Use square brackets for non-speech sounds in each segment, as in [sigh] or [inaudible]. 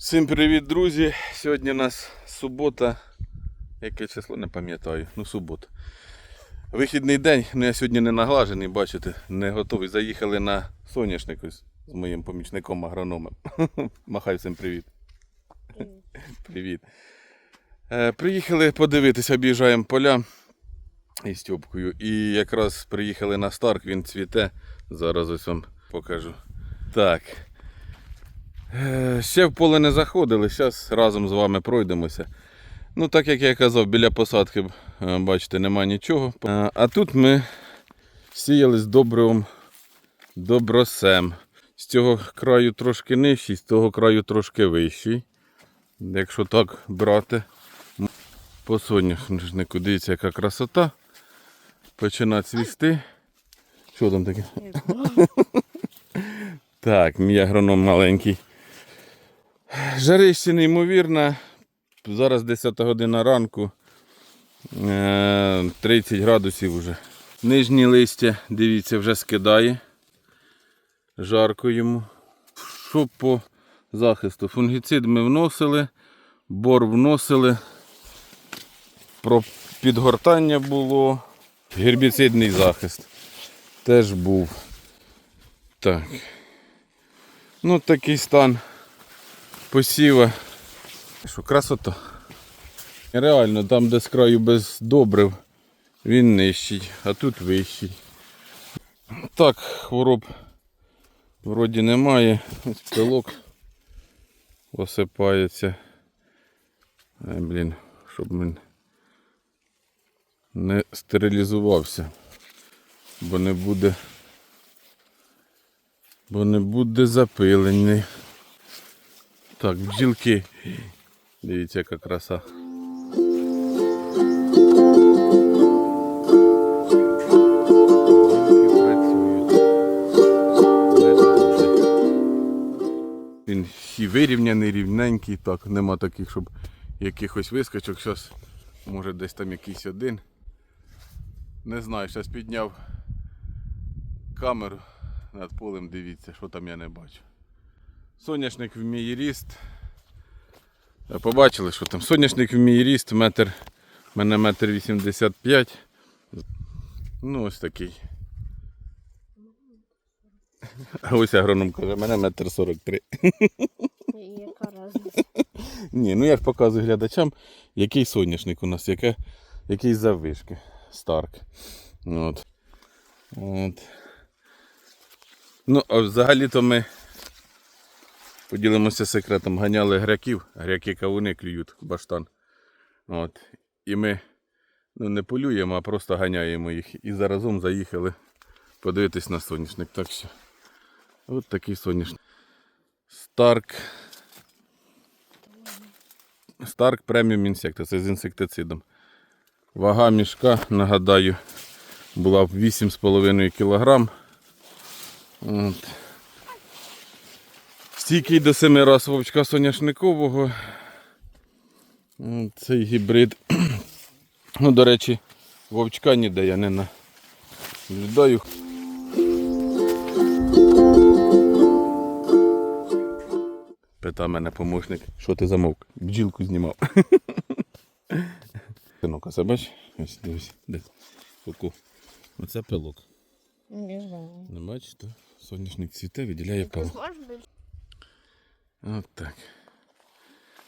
Всім привіт, друзі! Сьогодні у нас субота. Яке число не пам'ятаю. Ну, субота. Вихідний день, ну я сьогодні не наглажений, бачите, не готовий. Заїхали на соняшник ось з моїм помічником агрономом. [laughs] Махай всім привіт. Привіт. Е, приїхали подивитися, об'їжджаємо поля із Стьопкою. І якраз приїхали на Старк, він цвіте. Зараз ось вам покажу. Так. Е, Ще в поле не заходили, зараз разом з вами пройдемося. Ну, так як я казав, біля посадки, е, бачите, нема нічого. Е, А тут ми сіяли з добривом добросем. З цього краю трошки нижчий, з того краю трошки вищий. Якщо так брати, по соняшнику, дивіться, яка красота. Починає цвісти. Що там таке? [laughs] Так, мій агроном маленький. Жарище неймовірне. Зараз 10 година ранку. Е, 30 градусів вже. Нижні листя, дивіться, вже скидає. Жарко йому. Що по захисту? Фунгіцид ми вносили, бор вносили. Про підгортання було. Гербіцидний захист теж був. Так. Ну, такий стан посіва. Що, красота. Реально, там, де з краю без добрив, він нижчий, а тут вищий. Так, хвороб вроді немає. Ось пилок осипається. Ай, блін, щоб він не стерилізувався, бо не буде, бо не буде запилений. Так, бджілки. Дивіться, яка краса. Він і вирівняний, рівненький, так, нема таких, щоб якихось вискочок. Зараз може десь там якийсь один. Не знаю, зараз підняв камеру над полем, дивіться, що там я не бачу. Соняшник в мій ріст. Е, Побачили, що там. Соняшник в мій ріст, метр, в мене метр 85. Ну ось такий. А ось агроном каже, мене метр 43. Яка? Ні, ну я ж показую глядачам, який соняшник у нас, яке, який заввишки. Старк. От. От. Ну, а взагалі-то ми поділимося секретом. Ганяли гряків, гряки кавуни клюють баштан. От. І ми ну, не полюємо, а просто ганяємо їх. І заразом заїхали подивитись на соняшник. Так що, от такий соняшник. Старк. Старк преміум інсекти, це з інсектицидом. Вага мішка, нагадаю, була 8,5 кг. От. Стійкий до 7 раз вовчка соняшникового. Цей гібрид. Ну, до речі, вовчка ніде я не наблюдаю. Питав мене помощник, що ти замовк? Бджілку знімав. [laughs] Ну-ка, це бач? Ось дивись, де Ку-ку. Оце пилок. Не знаю. Не бачите? Соняшник цвіте, виділяє пилок. От так.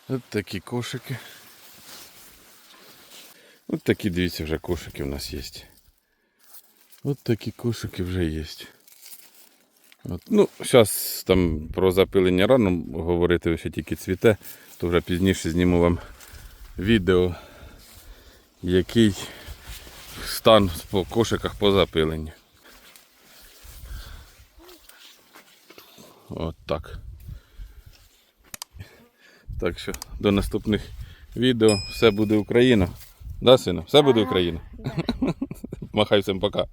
От такі кошики. От такі, дивіться, вже кошики в нас є. От такі кошики вже є. От. Ну, зараз там про запилення рано говорити ще тільки цвіте, то вже пізніше зніму вам відео, який стан по кошиках по запиленню. От так. Так що до наступних відео все буде Україна. Да, сина? Все буде Україна. [laughs] Махай всім пока.